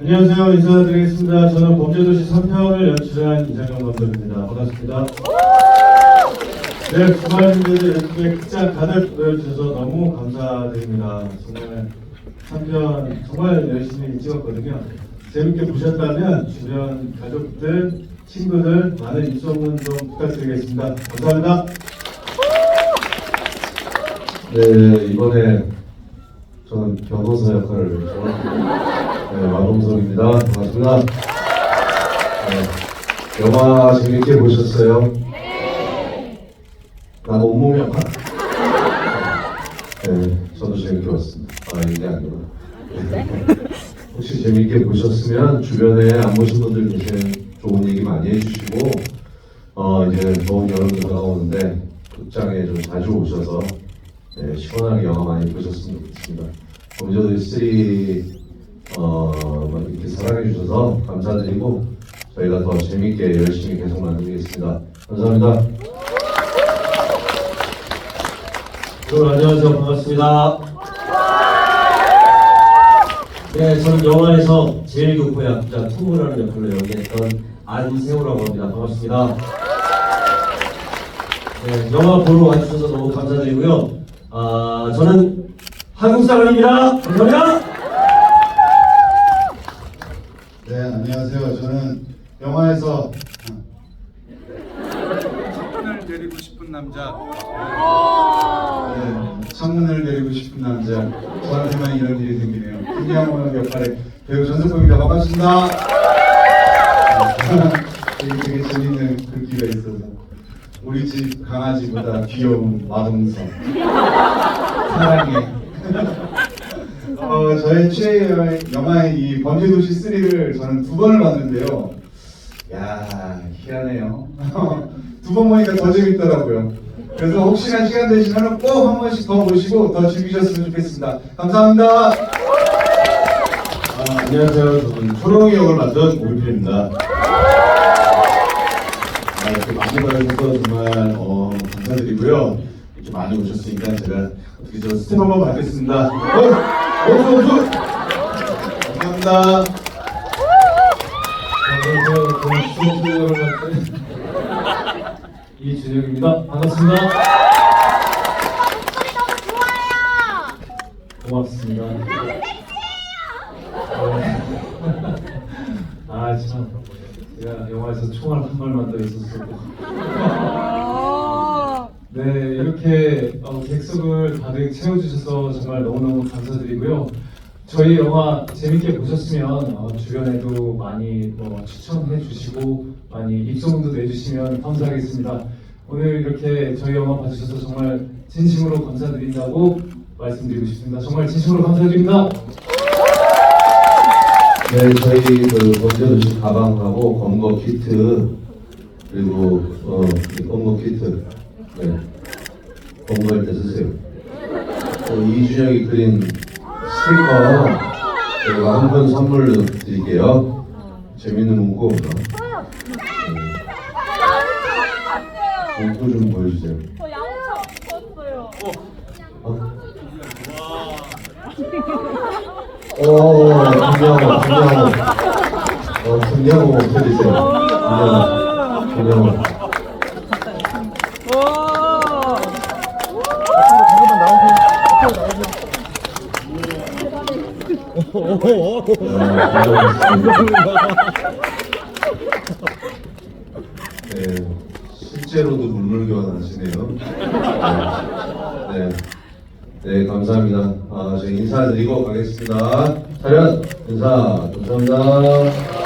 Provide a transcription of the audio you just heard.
안녕하세요. 인사드리겠습니다. 저는 범죄도시 3편을 연출한 이장영 감독입니다. 반갑습니다. 네, 주말인데도 이렇게 극장 가득 보여주셔서 너무 감사드립니다. 정말 3편 정말 열심히 찍었거든요. 재밌게 보셨다면 주변 가족들, 친구들 많은 입소문 좀 부탁드리겠습니다. 감사합니다. 네, 이번에 저는 변호사 역할을 했죠. 네, 마동석입니다. 반갑습니다. 네, 영화 재밌게 보셨어요? 네. 난 온몸이 아파. 네, 저도 재밌게 봤습니다. 아, 이게 아니구나. 네. 혹시 재밌게 보셨으면 주변에 안 보신 분들 계시면 좋은 얘기 많이 해주시고, 어, 이제 좋은 여름이 다가오는데, 극장에 좀 자주 오셔서, 네, 시원하게 영화 많이 보셨으면 좋겠습니다. 범죄도시 3 어, 뭐 이렇게 사랑해 주셔서 감사드리고 저희가 더 재밌게 열심히 계속 만들겠습니다. 감사합니다. 여러분 안녕하세요 반갑습니다. 네 저는 영화에서 제일 교포 약자 투무라는 역할로 연기했던 안세호라고 합니다. 반갑습니다. 네 영화 보러 와주셔서 너무 감사드리고요. 아 저는 한국 사람입니다. 감사합니다. 네, 안녕하세요. 저는 영화에서 창문을 내리고 싶은 남자 네, 창문을 내리고 싶은 남자 저한테만 이런 일이 생기네요. 김양호 역할의 배우 전석호입니다. 반갑습니다. 네, 되게, 되게 재밌는 글귀가 있어서 우리 집 강아지보다 귀여운 마동석 사랑해. 어, 저의 최애 영화의 이 범죄도시 3를 저는 두 번을 봤는데요. 야 희한해요. 두 번 보니까 더 재밌더라고요. 그래서 혹시나 시간 되시면 꼭 한 번씩 더 보시고 더 즐기셨으면 좋겠습니다. 감사합니다. 아, 안녕하세요. 저는 초롱이 역을 맡은 오일필입니다. 아, 이렇게 많이 봐주셔서 정말 어, 감사드리고요. 이렇게 많이 오셨으니까 제가 어떻게 저 스텝 한번 받겠습니다. 어, 어서 어서. 감사합니다. 안녕하세요. 저는 수영수 역을 맡은 이준혁입니다. 반갑습니다. 목소리 너무 좋아요. 고맙습니다. 네. 아, 참. 제가 영화에서 총알 한 발만 더 있었어도. 네, 이렇게 어, 객석을 가득 채워주셔서 정말 너무너무 감사드리고요. 저희 영화 재밌게 보셨으면 어, 주변에도 많이 뭐 추천해 주시고 많이 입소문도 내주시면 감사하겠습니다. 오늘 이렇게 저희 영화 봐주셔서 정말 진심으로 감사드린다고 말씀드리고 싶습니다. 정말 진심으로 감사드립니다. 네, 저희 그 범죄도시 가방하고 검거 키트 그리고 어, 이 검거 키트 네, 검거할 때 쓰세요. 어, 이준혁이 그린 스티커 저희가 한 분 선물로 드릴게요. 재밌는 문구 없나? 네. 문구 좀 보여주세요. 저 양차 봤어요. 어? 오, 김영호, 김영호. 어, 김영호 목소리세요. 김영호, 김영호. 네, 실제로도 물물교환 하시네요. 네. 네. 네, 감사합니다. 아, 저희 인사드리고 가겠습니다. 차렷, 인사, 감사합니다.